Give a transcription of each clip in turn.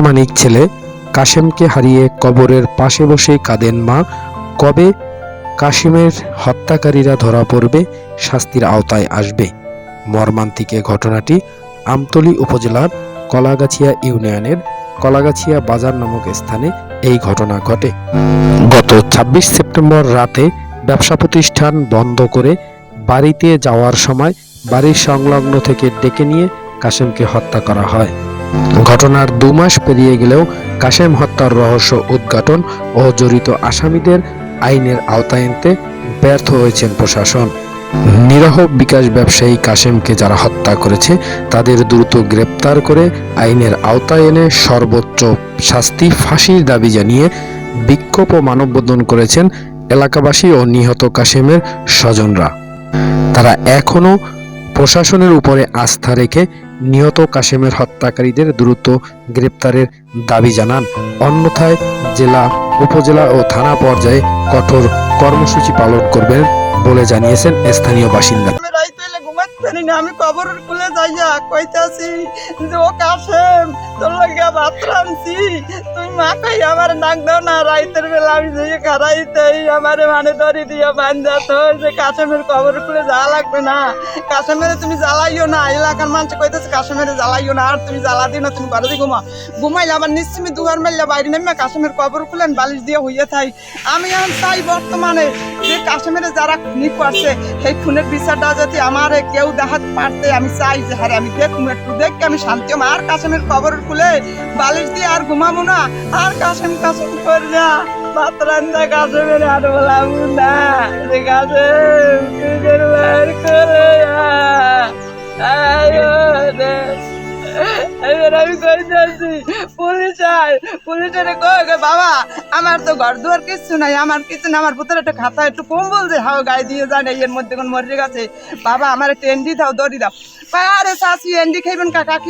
অপ্রমাণিক ছেলে কাশেমকে হারিয়ে কবরের পাশে বসে কাঁদেন মা, কবে কাশিমের হত্যাকারীরা ধরা পড়বে শাস্তির আওতায় আসবে। মর্মান্তিক ঘটনাটি আমতলী উপজেলার কলাগাছিয়া ইউনিয়নের কলাগাছিয়া বাজার নামক স্থানে এই ঘটনা ঘটে। গত ২৬ সেপ্টেম্বর রাতে ব্যবসা প্রতিষ্ঠান বন্ধ করে বাড়িতে যাওয়ার সময় বাড়ির সংলগ্ন থেকে ডেকে নিয়ে কাশেমকে হত্যা করা হয়। ঘটনার দু মাস পেরিয়ে গেলেও কাশেম হত্যার রহস্য উদ্ঘাটন ও জড়িত আসামিদের আইনের আওতায় আনতে ব্যর্থ হয়েছেন প্রশাসন। নিরহ বিকাশ ব্যবসায়ী কাশেমকে যারা হত্যা করেছে, তাদের দ্রুত গ্রেপ্তার করে আইনের আওতায় এনে সর্বোচ্চ শাস্তি ফাঁসির দাবি জানিয়ে বিক্ষোভ ও মানববন্ধন করেছেন এলাকাবাসী ও নিহত কাশেমের স্বজনরা। তারা এখনও প্রশাসনের উপরে আস্থা রেখে নিহত কাশেমের হত্যাকারীদের দ্রুত গ্রেপ্তারের দাবি জানান। অন্যথায় জেলা, উপজেলা ও থানা পর্যায়ে কঠোর কর্মসূচি পালন করবেন বলে জানিয়েছেন স্থানীয় বাসিন্দা। এলে না, আমি কবর খুলে যাইয়া কইতাছি যে, ও কাশেম, তোর লগে ভাত রাঁধছি, তুই মা কই আমার নাক দাও না, রাইতের বেলা আমি যে খারাইতেই আমারে মানে ধরি দিয়া বান্ধা তো যে, কাশেমের কবর খুলে যাওয়া লাগবে না। কাশেমের তুমি জ্বালাইও না, এলাকার মানুষ কইতেছে কাশেমের জ্বালাইও না, আর তুমি জ্বালা দিও না, তুমি দিয়ে ঘুমা ঘুমাইলে আবার নিশ্চিমি দুয়ার মেললে বাইরে নেমে কাশেমের কবর খুলেন বালিশ দিয়ে হইয়া থাই। আমি এখন চাই বর্তমানে যে কাশ্মীরে যারা খুনি করছে সেই খুনের বিচারটা যদি আমার কেউ দেখাতে পারতে আমি চাই যে হ্যাঁ আমি দেখুম একটু দেখকে আমি শান্তি। আর কাশ্মীর খবর খুলে বালিশ দিয়ে আর ঘুমাবো না আর কাশেম কাশেম করি না ভাত রান্দা কাশেমের আর বলাবো না রে কাশেম তুই বের করে আয় পুলিশ বাবা আমার তো ঘর দুয়ার নাই আমার না আমার পুত্র একটা খাতা একটু হাও দিয়ে যায় না এর মধ্যে কোন মরে গেছে বাবা আমার একটা এন্ডি দাও দড়ি দাও আরে এন্ডি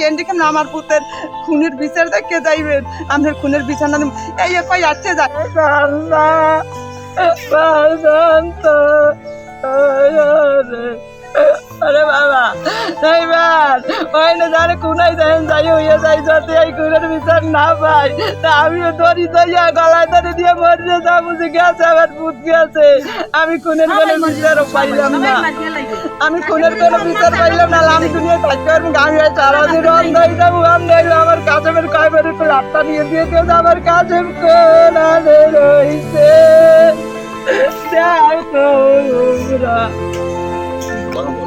এন্ডি আমার পুত্রের খুনের বিচার দেখে যাইবেন আমাদের খুনের বিচার না। এই কই আসছে যায় আরে বাবা এইবার ওই না যারে কুনাই দেন যাই হইয়া যাই যাতে এই কুনের বিচার না পাই। তা আমিও দড়ি দইয়া গলায় দড়ি দিয়ে মরে যা বুঝি গেছে আমার পুত গেছে। আমি খুনের কোনো বিচারও পাইলাম না। আমি খুনের কোনো বিচার পাইলাম না আমি দুনিয়া থাকতে পারব। আমি সারাদিন অন্ধ হয়ে যাব অন্ধ হয়ে আমার কাছের কয়বার একটু রাস্তা নিয়ে দিয়ে দিয়ে আমার কাছের কোন আনে রইছে দেখো তোমরা।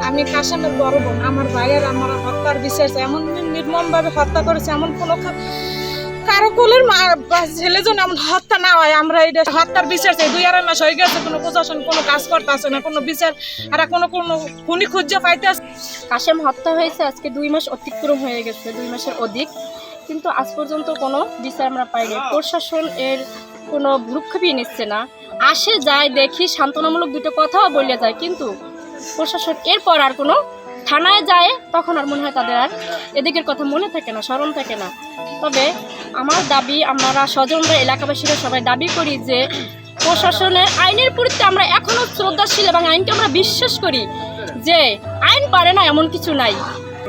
আমি কাশামের বড় বোন, আমার ভাইয়ের, আমার হত্যার বিচার এমন নির্মম ভাবে হত্যা করেছে, এমন কোনো কারও কোলের ছেলে যেন এমন হত্যা না হয়, আমরা এটা হত্যার বিচার চাই। দুই আড়াই মাস হয়ে গেছে, কোনো প্রশাসন, কোনো কাজ করতেছে না, কোনো বিচার আর কোনো কোনো খুনি খুঁজে পাইতে কাশেম হত্যা হয়েছে, আজকে দুই মাস অতিক্রম হয়ে গেছে, দুই মাসের অধিক। কিন্তু আজ পর্যন্ত কোনো বিচার আমরা পাইনি। প্রশাসন এর কোনো ভ্রুক্ষেপই নিচ্ছে না। আসে, যায়, দেখি, সান্ত্বনামূলক দুটো কথাও বলে যায়, কিন্তু প্রশাসন এরপর আর কোনো থানায় যায়, তখন আর মনে হয় তাদের আর এদিকের কথা মনে থাকে না, স্মরণ থাকে না। তবে আমার দাবি, আমরা স্বজনরা, এলাকাবাসীরা সবাই দাবি করি যে প্রশাসনের আইনের প্রতি আমরা এখনও শ্রদ্ধাশীল এবং আইনকে আমরা বিশ্বাস করি যে আইন পারে না এমন কিছু নাই।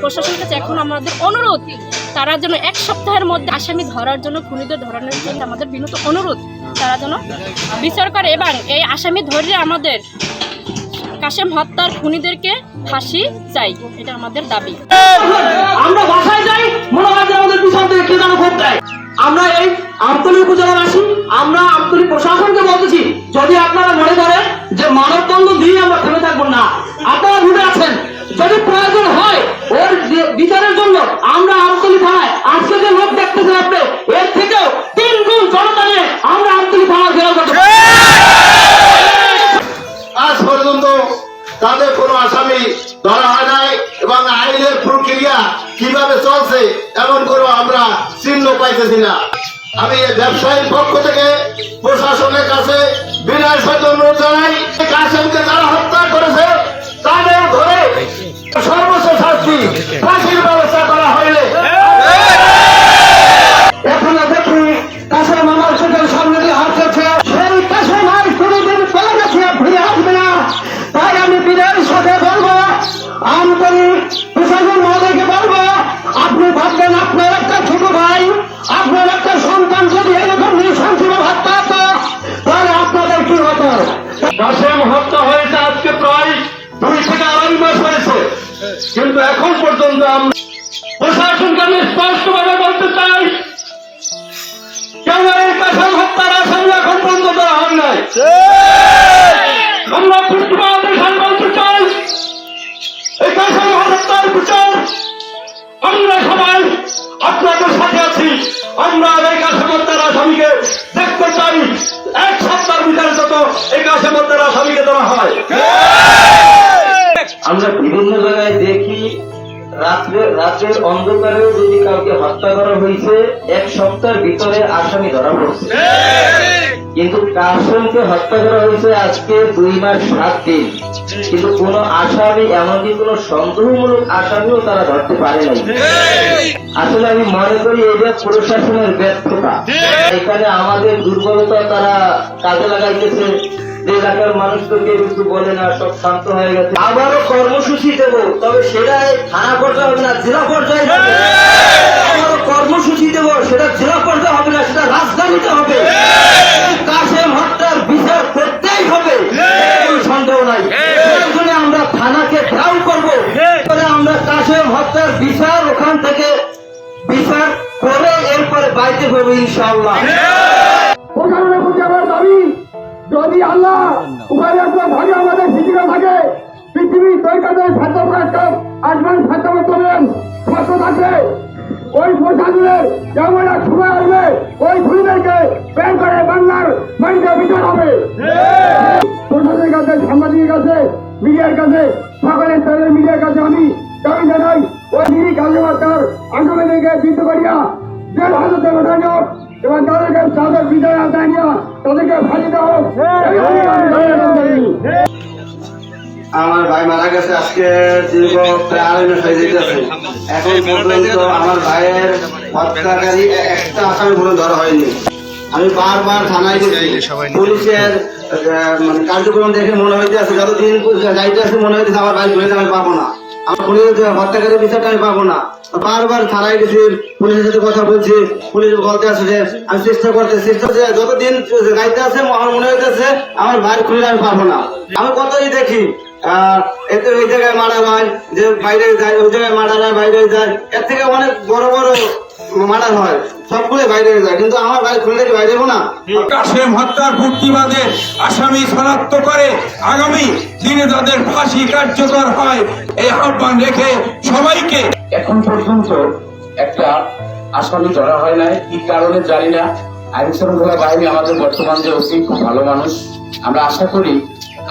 প্রশাসনের কাছে এখন আমাদের অনুরোধ, তারা যেন এক সপ্তাহের মধ্যে আসামি ধরার জন্য, খুনিদের ধরানোর জন্য আমাদের বিনত অনুরোধ, তারা যেন বিচার করে এবং এই আসামি ধরে আমাদের কাশেম হত্যার খুনিদেরকে ফাঁসি চাই, এটা আমাদের দাবি। আমরা বাসায় যাই, মনে হয় আমাদের কে যেন ভোট দেয়। আমরা এই আমতলী উপজেলাবাসী আমরা আমতলী প্রশাসনকে বলতেছি, যদি আপনারা মনে করেন যে মানববন্ধ দিয়ে আমরা থেমে থাকব না, আপনারা ভুলে আছেন। যদি প্রয়োজন হয়, ওর বিচারের জন্য আমরা আমতলী এমন কোনো আমরা চিহ্ন পাইতেছি না। আমি এই ব্যবসায়ীর পক্ষ থেকে প্রশাসনের কাছে বিনয় অনুরোধ জানাই কাশেমকে যারা হত্যা করেছে, তাদের ধরে সর্বোচ্চ শাস্তি, ফাঁসির কিন্তু এখন পর্যন্ত আমরা প্রশাসনকে আমি স্পষ্টভাবে বলতে চাই, কেন এই কাসাম হত্যার আসামি এখন পর্যন্ত ধরা হয় নাই? আমরা প্রতিবাদ দেশান বলতে চাই, এই কাসাম হত্যার বিচার আমরা সবাই আপনাদের সাথে আছি। আমরা এই কাসাম হত্যার আসামিকে দেখতে চাই। এক সপ্তাহের ভিতরে যত এই কাসাম হত্যার আসামিকে দেওয়া হয়। আমরা বিভিন্ন জায়গায় দেখি রাত্রে, রাত্রের অন্ধকারেও যদি কাউকে হত্যা করা হয়েছে, এক সপ্তাহের ভিতরে আসামি ধরা পড়ছে। কিন্তু কাসমকে হত্যা করা হয়েছে আজকে দুই মাস সাত দিন। কিন্তু কোন আসামি এমনকি কোন সন্দেহমূলক আসামিও তারা ধরতে পারে নাই। আসলে আমি মনে করি এটা প্রশাসনের ব্যর্থতা, এখানে আমাদের দুর্বলতা তারা কাজে লাগাইতেছে। এলাকার মানুষ তো কেউ কিছু বলে না, সব শান্ত হয়ে গেছে। আবারও কর্মসূচি দেবো, তবে সেটাই থানা পর্যায়ে হবে না, জেলা পর্যায়ে কর্মসূচি দেবো সেটা জেলা পর্যায়ে হবে না, সেটা রাজধানীতে হবে। কাশেম হত্যার বিচার করতেই হবে। সন্দেহ নাই। আমরা থানাকে করব। করে আমরা কাশেম হত্যার বিচার ওখান থেকে বিচার করে এরপরে বাইতে করব ইনশাআল্লাহ। যদি আল্লাহ উভয় ভাগে আমাদের পৃথিবী থাকে প্রকাশ আসবেন থাকবে। ওই প্রশাসনের যেমন এক সময় আসবে। ওই খুনিদেরকে ব্যান করে বাংলার মাইন্ডে বিচার হবে। প্রশাসনের কাছে, সাংবাদিকের কাছে, মিডিয়ার কাছে, সকলের স্তরের মিডিয়ার কাছে আমি দাবি জানাই, ওই নিরি কার্যকর্তার আসামিদেরকে বৃদ্ধ করিয়া জেল হাজতে হোক এবং তাদেরকে তাদের বিদায় আদায় নেওয়া তাদেরকে ফাঁসি হোক। আমার ভাই মারা গেছে, আজকে দীর্ঘ প্রায় আড়াই মাস হয়ে যেতেছে এখন পর্যন্ত আমার ভাইয়ের হত্যাকারী একটা আসামি পর্যন্ত ধরা হয়নি। আমি বারবার থানায় গেছি। পুলিশের মানে কার্যক্রম দেখে মনে হইতে আছে যতদিন যাইতে আছে মনে হইতেছে আমার ভাই ঘুরে আমি পাবো না। আমার পুলিশের হত্যাকারী বিচারটা আমি পাবো না। বারবার থানায় গেছি, পুলিশের সাথে কথা বলছি, পুলিশ বলতে আছে যে, আমি চেষ্টা করতে, চেষ্টা যে যতদিন গাইতে আছে আমার মনে হইতেছে, আমার ভাই খুলে আমি পাবো না। আমি কতই দেখি এতে ওই জায়গায় মারা হয় যে বাইরে যায় ওই জায়গায় মারা হয় বাইরে যায় এর থেকে অনেক বড় বড় মারা হয় সবগুলো বাইরে যায়। কিন্তু আমার ভাই খুললে বাইরে যাব না। কাশেম হত্যার প্রতিবাদে আসামি শনাক্ত করে আগামী দিনে তাদের ফাঁসি কার্যকর হয় এই আহ্বান রেখে সবাইকে এখন পর্যন্ত একটা আসামি ধরা হয় নাই। কি কারণে জানি না। আইন শৃঙ্খলা বাহিনী আমাদের বর্তমান যে ওসি খুব ভালো মানুষ। আমরা আশা করি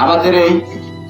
আমাদের এই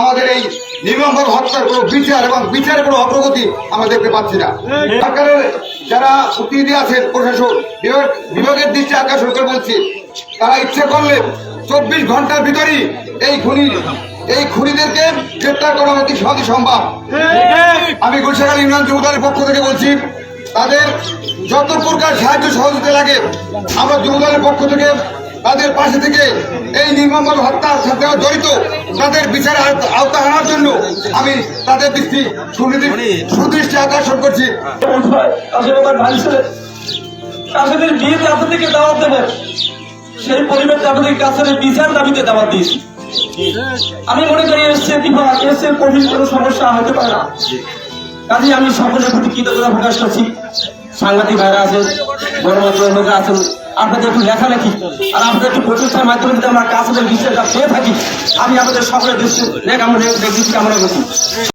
আমাদের এই নির্মমভাবে হত্যার কোনো বিচার এবং বিচারের কোনো অগ্রগতি আমরা দেখতে পাচ্ছি না। সরকারের যারা প্রতিনিধি আছেন প্রশাসন বিভাগ বিভাগের দৃষ্টি আকর্ষণ করে বলছি, তারা ইচ্ছে করলে চব্বিশ ঘণ্টার ভিতরেই এই খুনি এই খুনিদেরকে গ্রেপ্তার করা অতি সহজে সম্ভব। আমি গুলশাখালী ইউনিয়ন যুবদলের পক্ষ থেকে বলছি, তাদের যত প্রকার সাহায্য সহযোগিতা লাগে, আমরা যুবদলের পক্ষ থেকে তাদের পাশে থেকে এই নির্মমভাবে হত্যার সাথে জড়িত তাদের বিচার আওতা আনার জন্য আমি তাদের দৃষ্টি সুদৃষ্টি আকর্ষণ করছি। কাছেদের বিয়েতে আপনাদেরকে দাওয়াত দেবো। সেই পরিবেশে আপনাদের কাছে বিচার দাবিতে দাওয়াত দিয়েছি। আমি মনে করি এসছে বিভাগ এসছে কঠিন কোনো সমস্যা হতে পারে না। কাজে আমি সকলের প্রতি কৃতজ্ঞতা প্রকাশ করছি। সাংবাদিক ভাইরা আছেন গণমাধ্যম লোকরা আছেন। আপনাদের একটু লেখালেখি আর আপনাদের একটু প্রচেষ্টার মাধ্যমে যদি আমরা কাজ বিষয়টা পেয়ে থাকি, আমি আপনাদের সকলের দৃষ্টি আমরা দেখছি আমরা